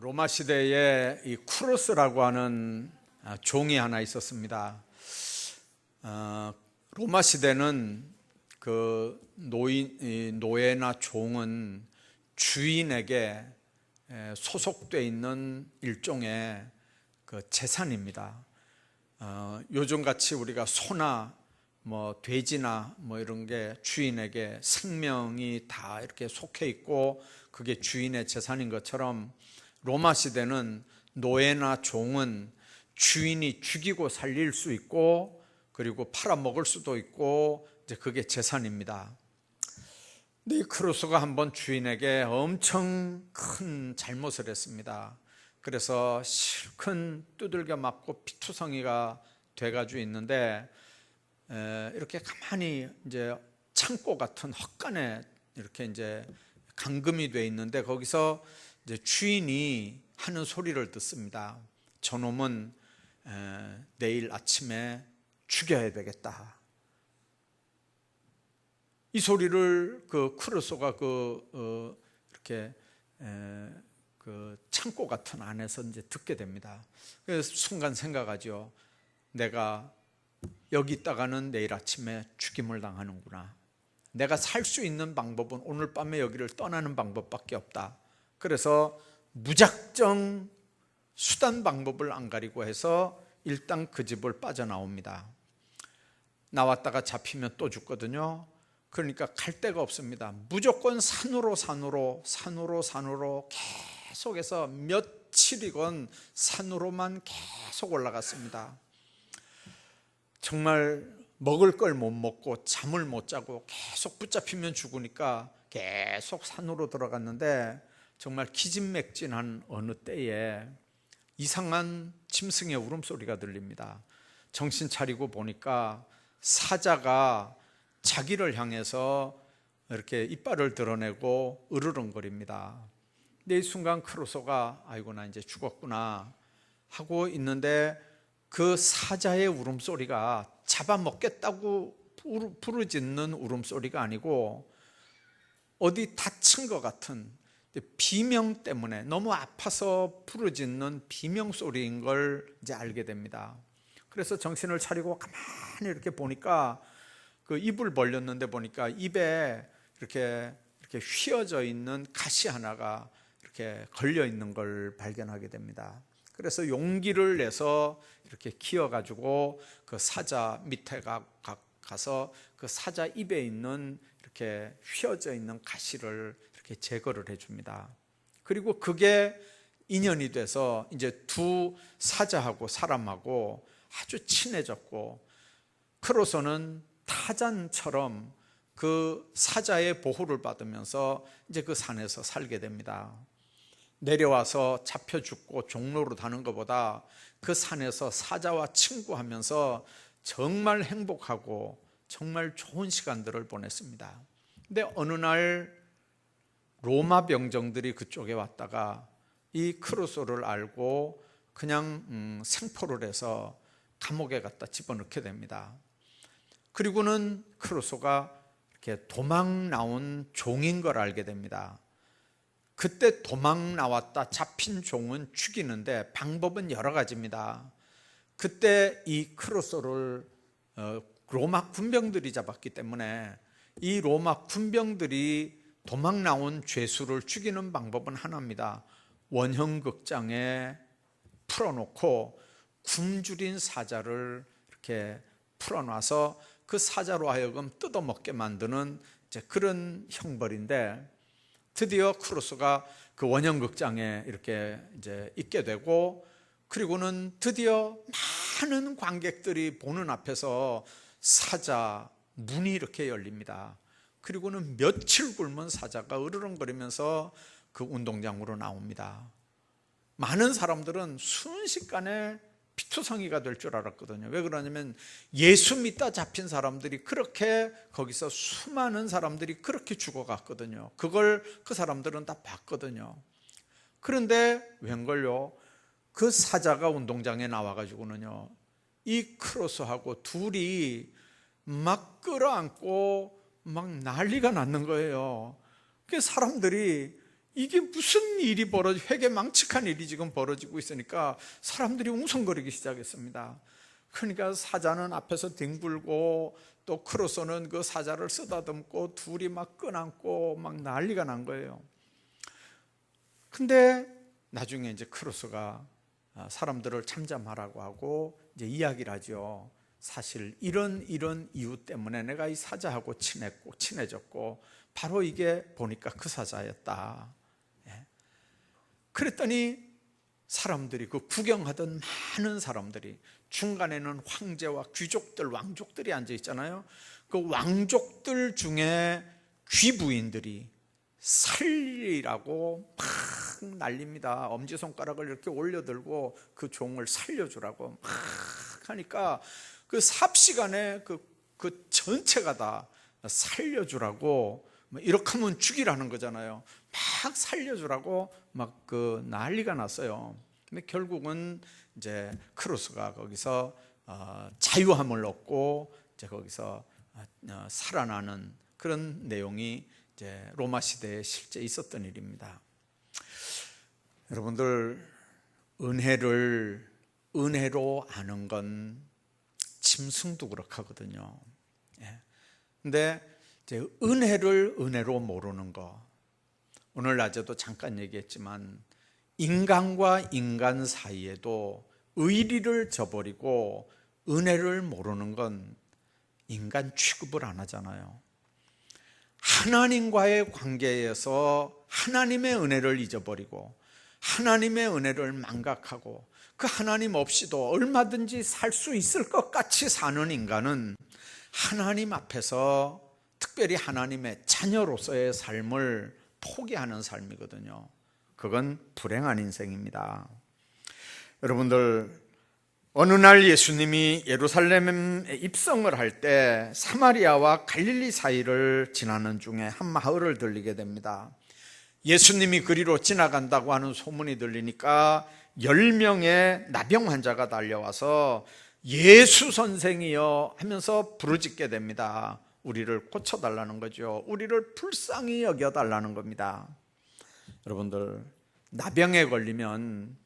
로마 시대에 이 쿠로스라고 하는 아, 종이 하나 있었습니다. 어, 로마 시대는 그 노인, 이 노예나 종은 주인에게 에, 소속돼 있는 일종의 그 재산입니다. 어, 요즘 같이 우리가 소나 뭐 돼지나 뭐 이런 게 주인에게 생명이 다 이렇게 속해 있고 그게 주인의 재산인 것처럼 로마 시대는 노예나 종은 주인이 죽이고 살릴 수 있고 그리고 팔아먹을 수도 있고 이제 그게 재산입니다. 이 크루스가 한번 주인에게 엄청 큰 잘못을 했습니다. 그래서 실컷 두들겨 맞고 피투성이가 돼가지고 있는데 에, 이렇게 가만히 이제 창고 같은 헛간에 이렇게 이제 감금이 돼 있는데 거기서 주인이 하는 소리를 듣습니다. 저놈은 에, 내일 아침에 죽여야 되겠다. 이 소리를 그 크루소가 그 어, 이렇게 에, 그 창고 같은 안에서 이제 듣게 됩니다. 그래서 순간 생각하죠. 내가 여기 있다가는 내일 아침에 죽임을 당하는구나. 내가 살 수 있는 방법은 오늘 밤에 여기를 떠나는 방법밖에 없다. 그래서 무작정 수단 방법을 안 가리고 해서 일단 그 집을 빠져나옵니다. 나왔다가 잡히면 또 죽거든요. 그러니까 갈 데가 없습니다. 무조건 산으로 산으로 산으로 산으로 계속해서 며칠이건 산으로만 계속 올라갔습니다. 정말 먹을 걸 못 먹고 잠을 못 자고 계속 붙잡히면 죽으니까 계속 산으로 들어갔는데 정말 기진맥진한 어느 때에 이상한 짐승의 울음소리가 들립니다. 정신 차리고 보니까 사자가 자기를 향해서 이렇게 이빨을 드러내고 으르렁거립니다. 근데 이 순간 크루소가 아이고 나 이제 죽었구나 하고 있는데 그 사자의 울음소리가 잡아먹겠다고 부르짖는 울음소리가 아니고 어디 다친 것 같은 비명 때문에 너무 아파서 부르짖는 비명 소리인 걸 이제 알게 됩니다. 그래서 정신을 차리고 가만히 이렇게 보니까 그 입을 벌렸는데 보니까 입에 이렇게 이렇게 휘어져 있는 가시 하나가 이렇게 걸려 있는 걸 발견하게 됩니다. 그래서 용기를 내서 이렇게 키워 가지고 그 사자 밑에 가, 가서 그 사자 입에 있는 이렇게 휘어져 있는 가시를 이렇게 제거를 해 줍니다. 그리고 그게 인연이 돼서 이제 두 사자하고 사람하고 아주 친해졌고 크로소는 타잔처럼 그 사자의 보호를 받으면서 이제 그 산에서 살게 됩니다. 내려와서 잡혀 죽고 종로로 다는 것보다 그 산에서 사자와 친구하면서 정말 행복하고 정말 좋은 시간들을 보냈습니다. 근데 어느 날 로마 병정들이 그쪽에 왔다가 이 크루소를 알고 그냥 음, 생포를 해서 감옥에 갖다 집어넣게 됩니다. 그리고는 크루소가 이렇게 도망 나온 종인 걸 알게 됩니다. 그때 도망 나왔다 잡힌 종은 죽이는데 방법은 여러 가지입니다. 그때 이 크루소를 어, 로마 군병들이 잡았기 때문에 이 로마 군병들이 도망 나온 죄수를 죽이는 방법은 하나입니다. 원형극장에 풀어놓고 굶주린 사자를 이렇게 풀어놔서 그 사자로 하여금 뜯어먹게 만드는 그런 형벌인데 드디어 크루스가 그 원형극장에 이렇게 이제 있게 되고 그리고는 드디어 많은 관객들이 보는 앞에서 사자 문이 이렇게 열립니다. 그리고는 며칠 굶은 사자가 으르렁거리면서 그 운동장으로 나옵니다. 많은 사람들은 순식간에 피투성이가 될 줄 알았거든요. 왜 그러냐면 예수 믿다 잡힌 사람들이 그렇게 거기서 수많은 사람들이 그렇게 죽어갔거든요. 그걸 그 사람들은 다 봤거든요. 그런데 웬걸요? 그 사자가 운동장에 나와가지고는요, 이 크로스하고 둘이 막 끌어안고 막 난리가 났는 거예요. 그 사람들이 이게 무슨 일이 벌어지 회개망측한 일이 지금 벌어지고 있으니까 사람들이 웅성거리기 시작했습니다. 그러니까 사자는 앞에서 뒹굴고 또 크로소는 그 사자를 쓰다듬고 둘이 막 끈안고 막 난리가 난 거예요. 근데 나중에 이제 크로소가 사람들을 참잠하라고 하고 이제 이야기를 하죠. 사실 이런 이런 이유 때문에 내가 이 사자하고 친했고 친해졌고 바로 이게 보니까 그 사자였다. 예. 그랬더니 사람들이 그 구경하던 많은 사람들이 중간에는 황제와 귀족들 왕족들이 앉아 있잖아요. 그 왕족들 중에 귀부인들이 살리라고 막 난립니다. 엄지손가락을 이렇게 올려들고 그 종을 살려주라고 막 하니까 그 삽시간에 그, 그 전체가 다 살려주라고 뭐 이렇게 하면 죽이라는 거잖아요. 막 살려주라고 막 그 난리가 났어요. 근데 결국은 이제 크루스가 거기서 어, 자유함을 얻고 이제 거기서 어, 살아나는 그런 내용이 이제 로마 시대에 실제 있었던 일입니다. 여러분들 은혜를 은혜로 아는 건 짐승도 그렇게 하거든요. 예. 근데 이제 은혜를 은혜로 모르는 거 오늘 낮에도 잠깐 얘기했지만 인간과 인간 사이에도 의리를 저버리고 은혜를 모르는 건 인간 취급을 안 하잖아요. 하나님과의 관계에서 하나님의 은혜를 잊어버리고 하나님의 은혜를 망각하고 그 하나님 없이도 얼마든지 살 수 있을 것 같이 사는 인간은 하나님 앞에서 특별히 하나님의 자녀로서의 삶을 포기하는 삶이거든요. 그건 불행한 인생입니다. 여러분들 어느 날 예수님이 예루살렘에 입성을 할 때 사마리아와 갈릴리 사이를 지나는 중에 한 마을을 들리게 됩니다. 예수님이 그리로 지나간다고 하는 소문이 들리니까 10명의 나병 환자가 달려와서 예수 선생이여 하면서 부르짖게 됩니다. 우리를 고쳐달라는 거죠. 우리를 불쌍히 여겨달라는 겁니다. 여러분들, 나병에 걸리면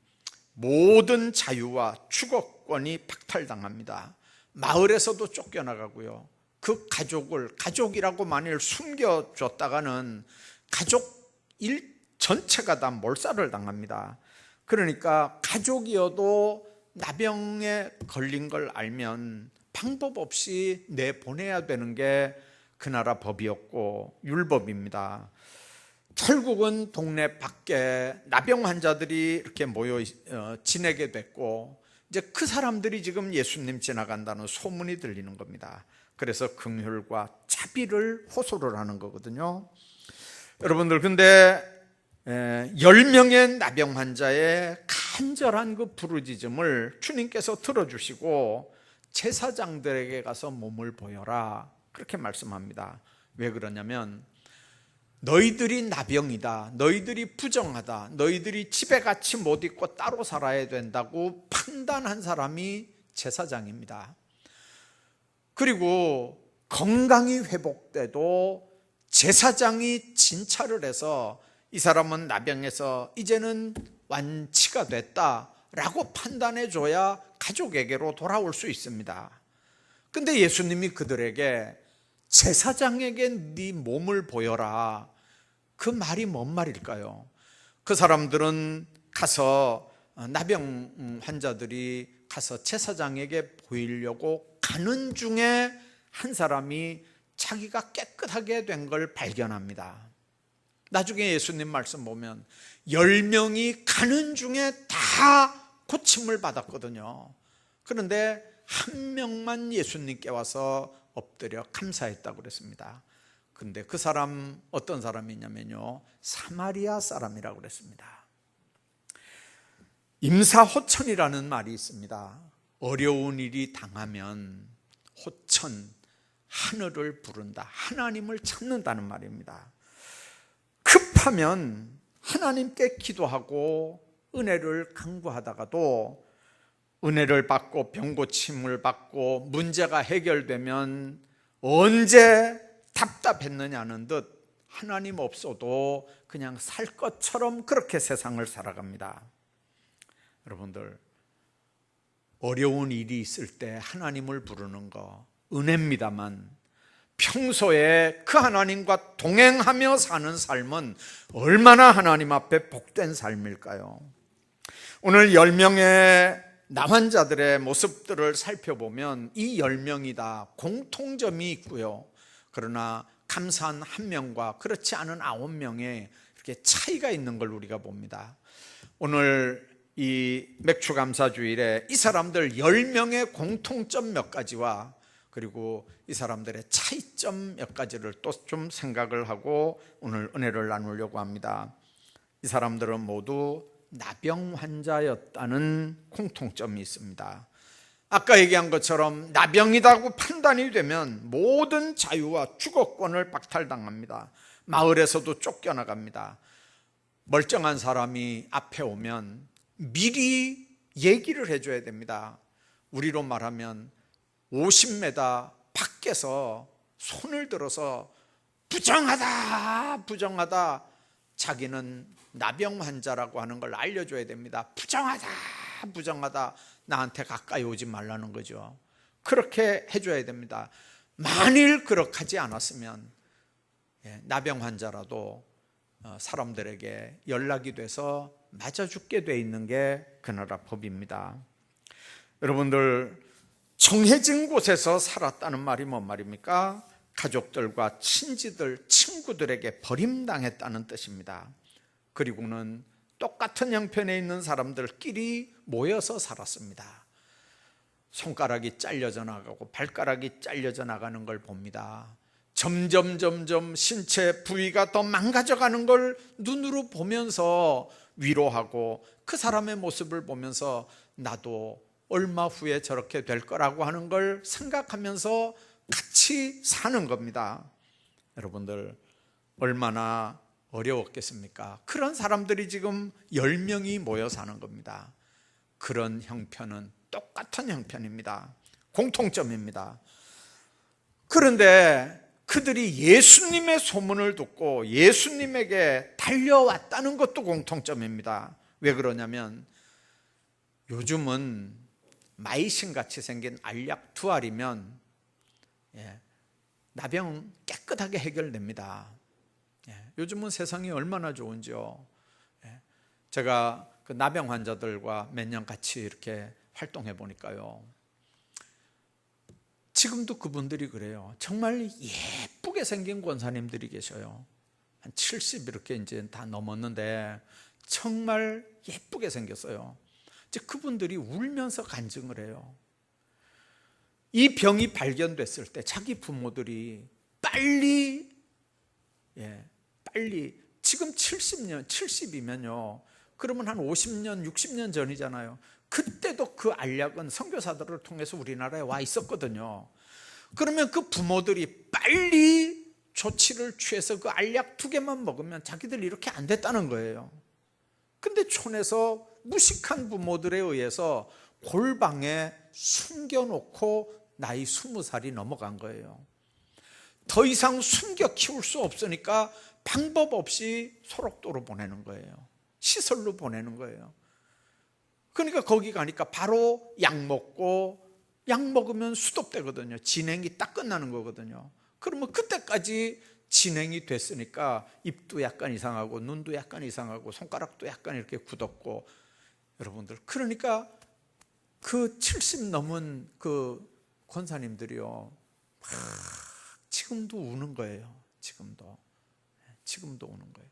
모든 자유와 주거권이 박탈당합니다. 마을에서도 쫓겨나가고요. 그 가족을 가족이라고 만일 숨겨줬다가는 가족 일 전체가 다 몰살을 당합니다. 그러니까 가족이어도 나병에 걸린 걸 알면 방법 없이 내보내야 되는 게 그 나라 법이었고 율법입니다. 결국은 동네 밖에 나병 환자들이 이렇게 모여 어, 지내게 됐고 이제 그 사람들이 지금 예수님 지나간다는 소문이 들리는 겁니다. 그래서 긍휼과 자비를 호소를 하는 거거든요. 여러분들 근데 10명의 나병 환자의 간절한 그 부르짖음을 주님께서 들어주시고 제사장들에게 가서 몸을 보여라 그렇게 말씀합니다. 왜 그러냐면 너희들이 나병이다. 너희들이 부정하다. 너희들이 집에 같이 못 있고 따로 살아야 된다고 판단한 사람이 제사장입니다. 그리고 건강이 회복돼도 제사장이 진찰을 해서 이 사람은 나병에서 이제는 완치가 됐다라고 판단해 줘야 가족에게로 돌아올 수 있습니다. 근데 예수님이 그들에게 제사장에게 네 몸을 보여라. 그 말이 뭔 말일까요? 그 사람들은 가서 나병 환자들이 가서 제사장에게 보이려고 가는 중에 한 사람이 자기가 깨끗하게 된 걸 발견합니다. 나중에 예수님 말씀 보면 열 명이 가는 중에 다 고침을 받았거든요. 그런데 한 명만 예수님께 와서 엎드려 감사했다고 그랬습니다. 근데 그 사람 어떤 사람이냐면요. 사마리아 사람이라고 그랬습니다. 임사호천이라는 말이 있습니다. 어려운 일이 당하면 호천 하늘을 부른다. 하나님을 찾는다는 말입니다. 급하면 하나님께 기도하고 은혜를 강구하다가도 은혜를 받고 병고침을 받고 문제가 해결되면 언제 답답했느냐는 듯 하나님 없어도 그냥 살 것처럼 그렇게 세상을 살아갑니다. 여러분들 어려운 일이 있을 때 하나님을 부르는 거 은혜입니다만 평소에 그 하나님과 동행하며 사는 삶은 얼마나 하나님 앞에 복된 삶일까요? 오늘 10명의 나환자들의 모습들을 살펴보면 이 10명이 다 공통점이 있고요. 그러나 감사한 한 명과 그렇지 않은 아홉 명의 이렇게 차이가 있는 걸 우리가 봅니다. 오늘 이 맥주 감사 주일에 이 사람들 10명의 공통점 몇 가지와 그리고 이 사람들의 차이점 몇 가지를 또 좀 생각을 하고 오늘 은혜를 나누려고 합니다. 이 사람들은 모두 나병 환자였다는 공통점이 있습니다. 아까 얘기한 것처럼 나병이라고 판단이 되면 모든 자유와 주거권을 박탈당합니다. 마을에서도 쫓겨나갑니다. 멀쩡한 사람이 앞에 오면 미리 얘기를 해줘야 됩니다. 우리로 말하면 50m 밖에서 손을 들어서 부정하다, 부정하다. 자기는 나병 환자라고 하는 걸 알려줘야 됩니다. 부정하다, 부정하다. 나한테 가까이 오지 말라는 거죠. 그렇게 해줘야 됩니다. 만일 그렇게 하지 않았으면 예, 나병 환자라도 어, 사람들에게 연락이 돼서 맞아 죽게 돼 있는 게 그 나라 법입니다. 여러분들 정해진 곳에서 살았다는 말이 뭔 말입니까? 가족들과 친지들, 친구들에게 버림당했다는 뜻입니다. 그리고는 똑같은 형편에 있는 사람들끼리 모여서 살았습니다. 손가락이 잘려져 나가고 발가락이 잘려져 나가는 걸 봅니다. 점점 점점 신체 부위가 더 망가져 가는 걸 눈으로 보면서 위로하고 그 사람의 모습을 보면서 나도 얼마 후에 저렇게 될 거라고 하는 걸 생각하면서 같이 사는 겁니다. 여러분들 얼마나 어려웠겠습니까? 그런 사람들이 지금 10명이 모여 사는 겁니다. 그런 형편은 똑같은 형편입니다. 공통점입니다. 그런데 그들이 예수님의 소문을 듣고 예수님에게 달려왔다는 것도 공통점입니다. 왜 그러냐면 요즘은 마이신 같이 생긴 알약 두 알이면 예, 나병 깨끗하게 해결됩니다. 예, 요즘은 세상이 얼마나 좋은지요. 예, 제가 그 나병 환자들과 몇 년 같이 이렇게 활동해 보니까요. 지금도 그분들이 그래요. 정말 예쁘게 생긴 권사님들이 계셔요. 한 70 이렇게 이제 다 넘었는데 정말 예쁘게 생겼어요. 이제 그분들이 울면서 간증을 해요. 이 병이 발견됐을 때 자기 부모들이 빨리 예, 빨리 지금 70년, 70이면요. 그러면 한 50년, 60년 전이잖아요. 그때도 그 알약은 선교사들을 통해서 우리나라에 와 있었거든요. 그러면 그 부모들이 빨리 조치를 취해서 그 알약 두 개만 먹으면 자기들 이렇게 안 됐다는 거예요. 근데 촌에서 무식한 부모들에 의해서 골방에 숨겨놓고 나이 스무 살이 넘어간 거예요. 더 이상 숨겨 키울 수 없으니까 방법 없이 소록도로 보내는 거예요. 시설로 보내는 거예요. 그러니까 거기 가니까 바로 약 먹고 약 먹으면 수독되거든요. 진행이 딱 끝나는 거거든요. 그러면 그때까지 진행이 됐으니까 입도 약간 이상하고 눈도 약간 이상하고 손가락도 약간 이렇게 굳었고 여러분들 그러니까 그 70 넘은 그 권사님들이요 막 지금도 우는 거예요. 지금도 지금도 우는 거예요.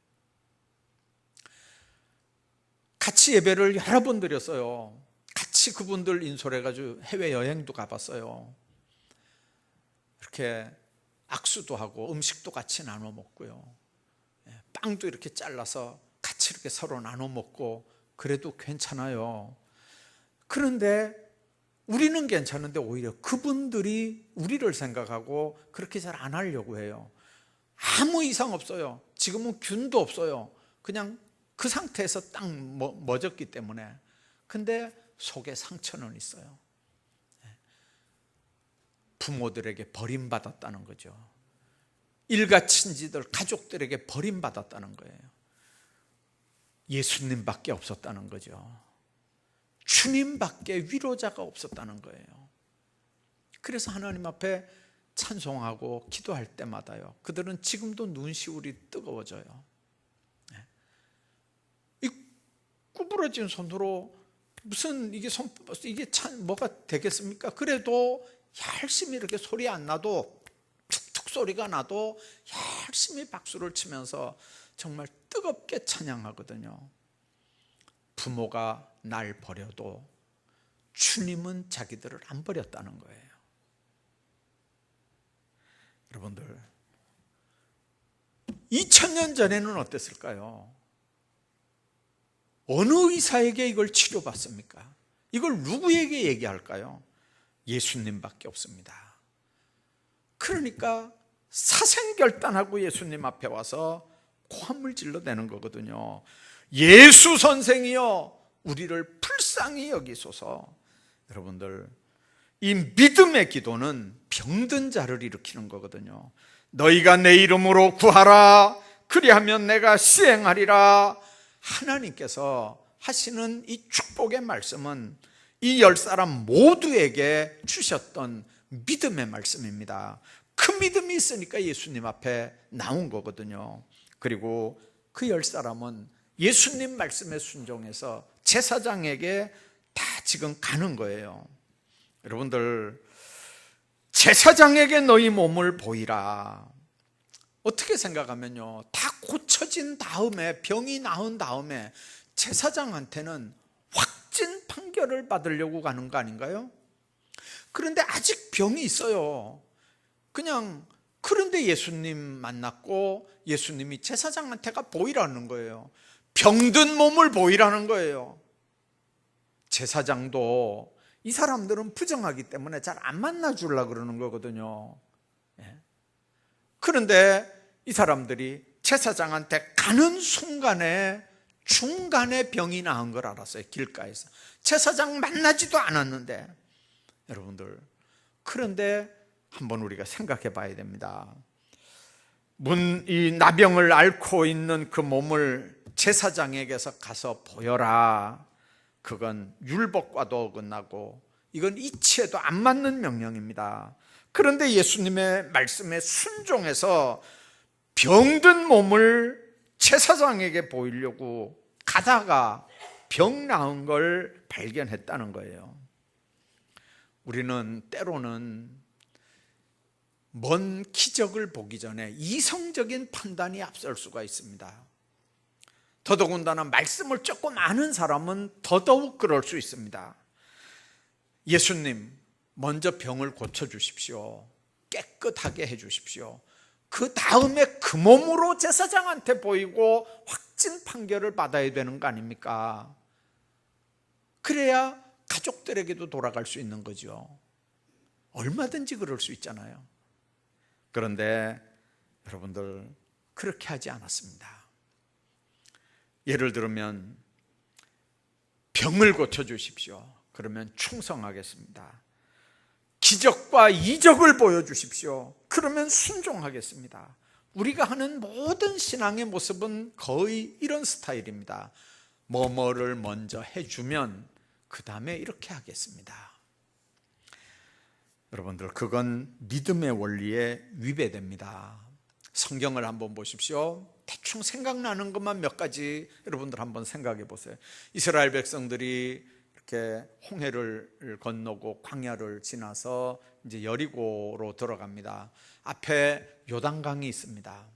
같이 예배를 여러 번 드렸어요. 같이 그분들 인솔해가지고 해외 여행도 가봤어요. 이렇게 악수도 하고 음식도 같이 나눠 먹고요. 예, 빵도 이렇게 잘라서 같이 이렇게 서로 나눠 먹고 그래도 괜찮아요. 그런데 우리는 괜찮은데 오히려 그분들이 우리를 생각하고 그렇게 잘 안 하려고 해요. 아무 이상 없어요. 지금은 균도 없어요. 그냥 그 상태에서 딱 멎었기 때문에. 근데 속에 상처는 있어요. 부모들에게 버림받았다는 거죠. 일가 친지들 가족들에게 버림받았다는 거예요. 예수님밖에 없었다는 거죠. 주님밖에 위로자가 없었다는 거예요. 그래서 하나님 앞에 찬송하고 기도할 때마다요. 그들은 지금도 눈시울이 뜨거워져요. 네. 이 구부러진 손으로 무슨 이게 손 이게 참 뭐가 되겠습니까? 그래도 열심히 이렇게 소리 안 나도 툭툭 소리가 나도 열심히 박수를 치면서 정말 뜨겁게 찬양하거든요. 부모가 날 버려도 주님은 자기들을 안 버렸다는 거예요. 여러분들 2000년 전에는 어땠을까요? 어느 의사에게 이걸 치료받습니까? 이걸 누구에게 얘기할까요? 예수님밖에 없습니다. 그러니까 사생결단하고 예수님 앞에 와서 고함을 질러대는 거거든요. 예수 선생이여 우리를 불쌍히 여기소서. 여러분들 이 믿음의 기도는 병든 자를 일으키는 거거든요. 너희가 내 이름으로 구하라. 그리하면 내가 시행하리라. 하나님께서 하시는 이 축복의 말씀은 이 열 사람 모두에게 주셨던 믿음의 말씀입니다. 그 믿음이 있으니까 예수님 앞에 나온 거거든요. 그리고 그 열 사람은 예수님 말씀에 순종해서 제사장에게 다 지금 가는 거예요. 여러분들, 제사장에게 너희 몸을 보이라. 어떻게 생각하면요. 다 고쳐진 다음에, 병이 나은 다음에 제사장한테는 확진 판결을 받으려고 가는 거 아닌가요? 그런데 아직 병이 있어요. 그냥 그런데 예수님 만났고 예수님이 제사장한테가 보이라는 거예요. 병든 몸을 보이라는 거예요. 제사장도 이 사람들은 부정하기 때문에 잘 안 만나 주려 그러는 거거든요. 예. 그런데 이 사람들이 제사장한테 가는 순간에 중간에 병이 나은 걸 알았어요. 길가에서. 제사장 만나지도 않았는데 여러분들 그런데 한번 우리가 생각해 봐야 됩니다. 문 이 나병을 앓고 있는 그 몸을 제사장에게서 가서 보여라. 그건 율법과도 어긋나고 이건 이치에도 안 맞는 명령입니다. 그런데 예수님의 말씀에 순종해서 병든 몸을 제사장에게 보이려고 가다가 병 나은 걸 발견했다는 거예요. 우리는 때로는 먼 기적을 보기 전에 이성적인 판단이 앞설 수가 있습니다. 더더군다나 말씀을 조금 아는 사람은 더더욱 그럴 수 있습니다. 예수님, 먼저 병을 고쳐 주십시오. 깨끗하게 해 주십시오. 그 다음에 그 몸으로 제사장한테 보이고 확진 판결을 받아야 되는 거 아닙니까? 그래야 가족들에게도 돌아갈 수 있는 거죠. 얼마든지 그럴 수 있잖아요. 그런데 여러분들 그렇게 하지 않았습니다. 예를 들면 병을 고쳐 주십시오. 그러면 충성하겠습니다. 기적과 이적을 보여 주십시오. 그러면 순종하겠습니다. 우리가 하는 모든 신앙의 모습은 거의 이런 스타일입니다. 뭐뭐를 먼저 해주면 그 다음에 이렇게 하겠습니다. 여러분들, 그건 믿음의 원리에 위배됩니다. 성경을 한번 보십시오. 대충 생각나는 것만 몇 가지 여러분들 한번 생각해 보세요. 이스라엘 백성들이 이렇게 홍해를 건너고 광야를 지나서 이제 여리고로 들어갑니다. 앞에 요단강이 있습니다.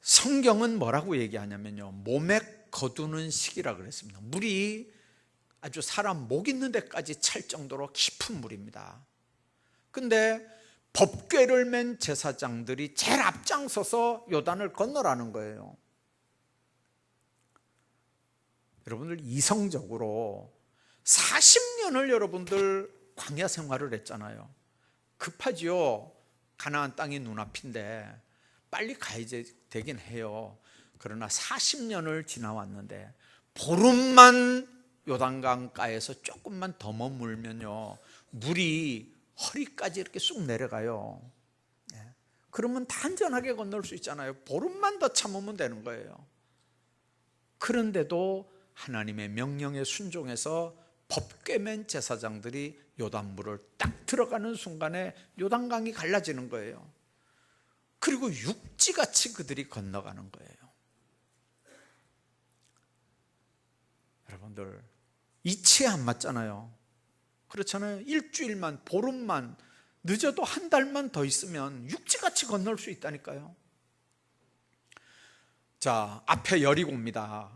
성경은 뭐라고 얘기하냐면요. 몸에 거두는 시기라 그랬습니다. 물이 아주 사람 목 있는 데까지 찰 정도로 깊은 물입니다. 근데 법궤를 맨 제사장들이 제일 앞장서서 요단을 건너라는 거예요. 여러분들 이성적으로 40년을 여러분들 광야 생활을 했잖아요. 급하지요. 가나안 땅이 눈앞인데 빨리 가야 되긴 해요. 그러나 40년을 지나왔는데 보름만 요단강가에서 조금만 더 머물면요. 물이 허리까지 이렇게 쑥 내려가요. 예. 그러면 단전하게 건널 수 있잖아요. 보름만 더 참으면 되는 거예요. 그런데도 하나님의 명령에 순종해서 법꿰맨 제사장들이 요단물을 딱 들어가는 순간에 요단강이 갈라지는 거예요. 그리고 육지같이 그들이 건너가는 거예요. 여러분들 이치에 안 맞잖아요. 그렇잖아요. 일주일만 보름만 늦어도 한 달만 더 있으면 육지같이 건널 수 있다니까요. 자, 앞에 여리고입니다.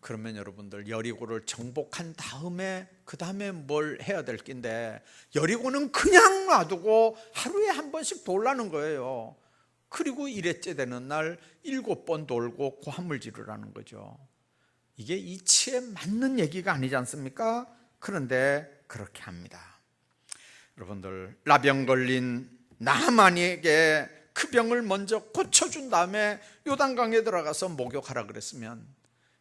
그러면 여러분들 여리고를 정복한 다음에 그 다음에 뭘 해야 될 낀데 여리고는 그냥 놔두고 하루에 한 번씩 돌라는 거예요. 그리고 일회째 되는 날 일곱 번 돌고 고함을 지르라는 거죠. 이게 이치에 맞는 얘기가 아니지 않습니까? 그런데 그렇게 합니다. 여러분들 나병 걸린 나만에게 그 병을 먼저 고쳐준 다음에 요단강에 들어가서 목욕하라 그랬으면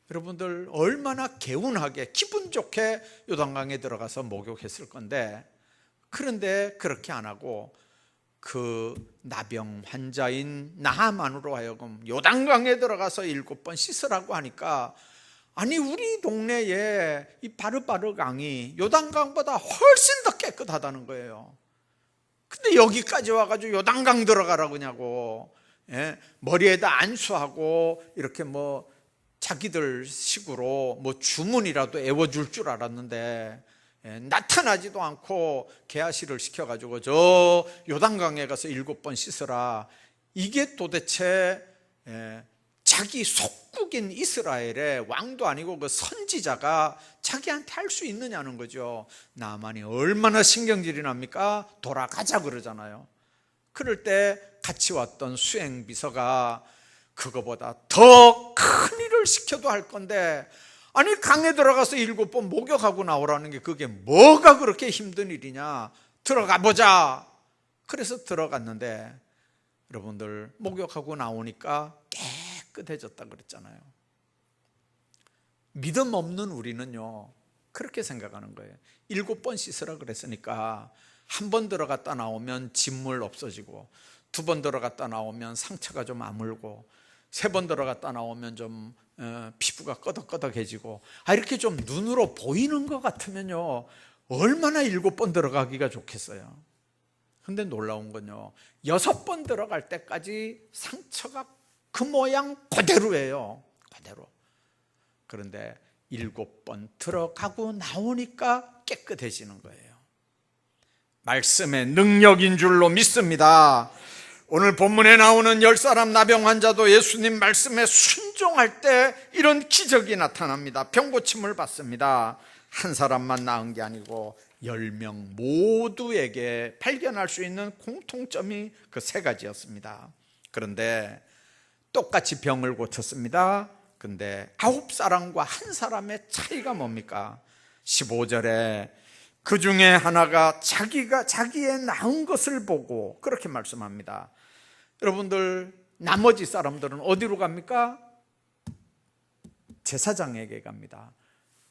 여러분들 얼마나 개운하게 기분 좋게 요단강에 들어가서 목욕했을 건데 그런데 그렇게 안 하고 그 나병 환자인 나만으로 하여금 요단강에 들어가서 일곱 번 씻으라고 하니까 아니 우리 동네에 이 바르바르 강이 요단강보다 훨씬 더 깨끗하다는 거예요. 근데 여기까지 와가지고 요단강 들어가라고 냐고 예? 머리에다 안수하고 이렇게 뭐 자기들 식으로 뭐 주문이라도 애워줄 줄 알았는데 예, 나타나지도 않고 개아시를 시켜가지고 저 요단강에 가서 일곱 번 씻으라 이게 도대체 예, 자기 속국인 이스라엘의 왕도 아니고 그 선지자가 자기한테 할 수 있느냐는 거죠. 나만이 얼마나 신경질이 납니까? 돌아가자 그러잖아요. 그럴 때 같이 왔던 수행 비서가 그거보다 더 큰 일을 시켜도 할 건데 아니 강에 들어가서 일곱 번 목욕하고 나오라는 게 그게 뭐가 그렇게 힘든 일이냐? 들어가 보자. 그래서 들어갔는데 여러분들 목욕하고 나오니까 깨 끗해졌다 그랬잖아요. 믿음 없는 우리는요, 그렇게 생각하는 거예요. 일곱 번 씻으라 그랬으니까 한 번 들어갔다 나오면 진물 없어지고 두 번 들어갔다 나오면 상처가 좀 아물고 세 번 들어갔다 나오면 좀 어, 피부가 끄덕끄덕해지고 아 이렇게 좀 눈으로 보이는 것 같으면요 얼마나 일곱 번 들어가기가 좋겠어요. 근데 놀라운 건요 여섯 번 들어갈 때까지 상처가 그 모양 그대로예요. 그대로. 그런데 일곱 번 들어가고 나오니까 깨끗해지는 거예요. 말씀의 능력인 줄로 믿습니다. 오늘 본문에 나오는 열 사람 나병 환자도 예수님 말씀에 순종할 때 이런 기적이 나타납니다. 병 고침을 받습니다. 한 사람만 나은 게 아니고 열 명 모두에게 발견할 수 있는 공통점이 그 세 가지였습니다. 그런데 똑같이 병을 고쳤습니다. 근데 아홉 사람과 한 사람의 차이가 뭡니까? 15절에 그 중에 하나가 자기가 자기의 나은 것을 보고 그렇게 말씀합니다. 여러분들 나머지 사람들은 어디로 갑니까? 제사장에게 갑니다.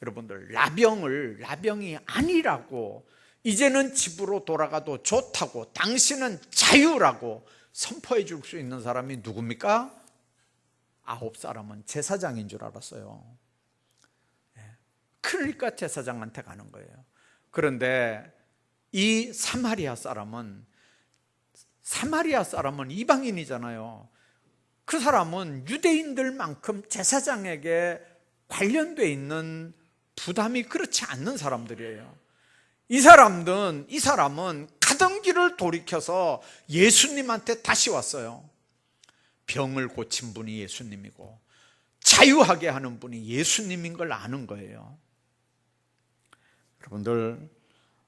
여러분들 라병을 라병이 아니라고 이제는 집으로 돌아가도 좋다고 당신은 자유라고 선포해 줄 수 있는 사람이 누굽니까? 아홉 사람은 제사장인 줄 알았어요. 예. 그러니까 제사장한테 가는 거예요. 그런데 이 사마리아 사람은 사마리아 사람은 이방인이잖아요. 그 사람은 유대인들만큼 제사장에게 관련돼 있는 부담이 그렇지 않는 사람들이에요. 이 사람들은 이 사람은 가던 길을 돌이켜서 예수님한테 다시 왔어요. 병을 고친 분이 예수님이고 자유하게 하는 분이 예수님인 걸 아는 거예요. 여러분들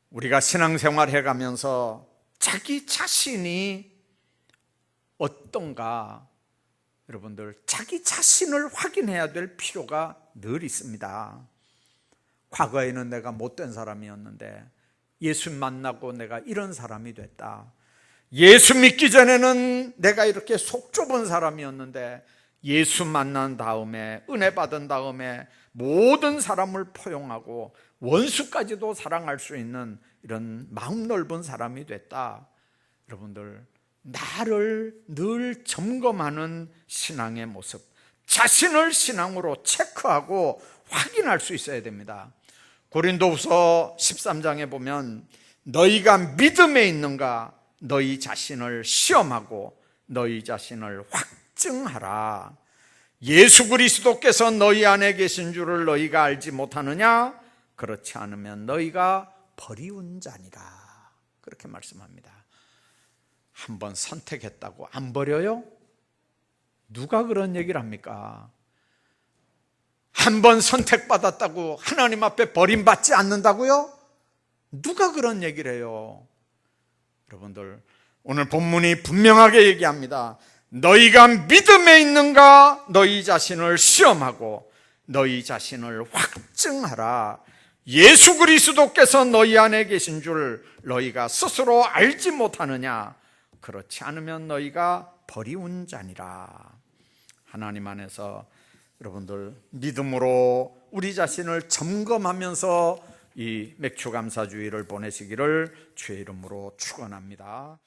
우리가 신앙생활 해가면서 자기 자신이 어떤가 여러분들 자기 자신을 확인해야 될 필요가 늘 있습니다. 과거에는 내가 못된 사람이었는데 예수 만나고 내가 이런 사람이 됐다. 예수 믿기 전에는 내가 이렇게 속 좁은 사람이었는데 예수 만난 다음에 은혜 받은 다음에 모든 사람을 포용하고 원수까지도 사랑할 수 있는 이런 마음 넓은 사람이 됐다. 여러분들 나를 늘 점검하는 신앙의 모습, 자신을 신앙으로 체크하고 확인할 수 있어야 됩니다. 고린도후서 13장에 보면 너희가 믿음에 있는가 너희 자신을 시험하고 너희 자신을 확증하라. 예수 그리스도께서 너희 안에 계신 줄을 너희가 알지 못하느냐? 그렇지 않으면 너희가 버리운 자니라. 그렇게 말씀합니다. 한번 선택했다고 안 버려요? 누가 그런 얘기를 합니까? 한번 선택받았다고 하나님 앞에 버림받지 않는다고요? 누가 그런 얘기를 해요? 여러분들, 오늘 본문이 분명하게 얘기합니다. 너희가 믿음에 있는가? 너희 자신을 시험하고 너희 자신을 확증하라. 예수 그리스도께서 너희 안에 계신 줄 너희가 스스로 알지 못하느냐? 그렇지 않으면 너희가 버리운 자니라. 하나님 안에서 여러분들 믿음으로 우리 자신을 점검하면서 이 맥주 감사주의를 보내시기를 주의 이름으로 축원합니다.